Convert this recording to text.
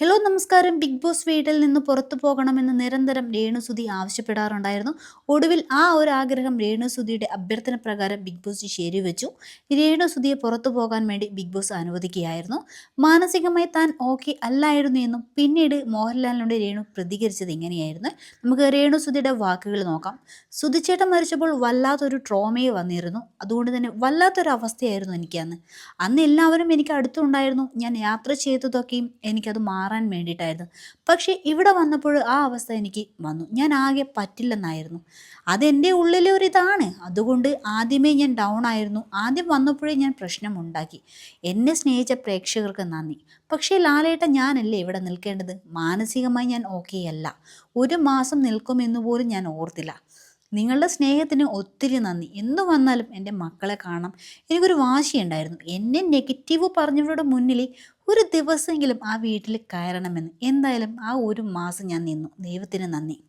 Hello നമസ്കാരം. Big boss വീട്ടിൽ നിന്ന് പുറത്തു പോകണമെന്ന് നിരന്തരം രേണുസുതി ആവശ്യപ്പെടാറുണ്ടായിരുന്നു. ഒടുവിൽ ആ ഒരു ആഗ്രഹം രേണുസുതിയുടെ അഭ്യർത്ഥന പ്രകാരം ബിഗ് ബോസ് ശരിവെച്ചു. രേണുസുതിയെ പുറത്തു പോകാൻ വേണ്ടി ബിഗ് ബോസ് അനുവദിക്കുകയായിരുന്നു. മാനസികമായി താൻ ഓക്കെ അല്ലായിരുന്നു എന്നും പിന്നീട് മോഹൻലാലിനോട് രേണു പ്രതികരിച്ചത് ഇങ്ങനെയായിരുന്നു. നമുക്ക് രേണുസുതിയുടെ വാക്കുകൾ നോക്കാം. സുധിച്ചേട്ടൻ മരിച്ചപ്പോൾ വല്ലാത്തൊരു ട്രോമയെ വന്നിരുന്നു. അതുകൊണ്ട് തന്നെ വല്ലാത്തൊരു അവസ്ഥയായിരുന്നു എനിക്കന്ന്. അന്ന് എല്ലാവരും എനിക്ക് അടുത്തുണ്ടായിരുന്നു. ഞാൻ യാത്ര ചെയ്തതൊക്കെയും എനിക്കത് മാറാൻ വേണ്ടിയിട്ടായിരുന്നു പക്ഷേ ഇവിടെ വന്നപ്പോൾ ആ അവസ്ഥ എനിക്ക് വന്നു. ഞാൻ ആകെ പറ്റില്ലെന്നായിരുന്നു. അതെന്റെ ഉള്ളിലെ ഒരു ഇതാണ്. അതുകൊണ്ട് ആദ്യമേ ഞാൻ ഡൗൺ ആയിരുന്നു. ആദ്യം വന്നപ്പോഴേ ഞാൻ പ്രശ്നമുണ്ടാക്കി എന്നെ സ്നേഹിച്ച പ്രേക്ഷകർക്ക് നന്ദി. പക്ഷേ ലാലേട്ട ഞാനല്ലേ ഇവിടെ നിൽക്കേണ്ടത്? മാനസികമായി ഞാൻ ഓക്കെ അല്ല. ഒരു മാസം നിൽക്കുമെന്ന് പോലും ഞാൻ ഓർത്തില്ല. നിങ്ങളുടെ സ്നേഹത്തിന് ഒത്തിരി നന്ദി. എന്തു വന്നാലും എന്റെ മക്കളെ കാണാം എനിക്കൊരു വാശിയുണ്ടായിരുന്നു. എന്നെ നെഗറ്റീവ് പറഞ്ഞവരുടെ മുന്നിൽ ഒരു ദിവസമെങ്കിലും ആ വീട്ടിൽ കയറണമെന്ന്. എന്തായാലും ആ ഒരു മാസം ഞാൻ നിന്നു. ദൈവത്തിന് നന്ദി.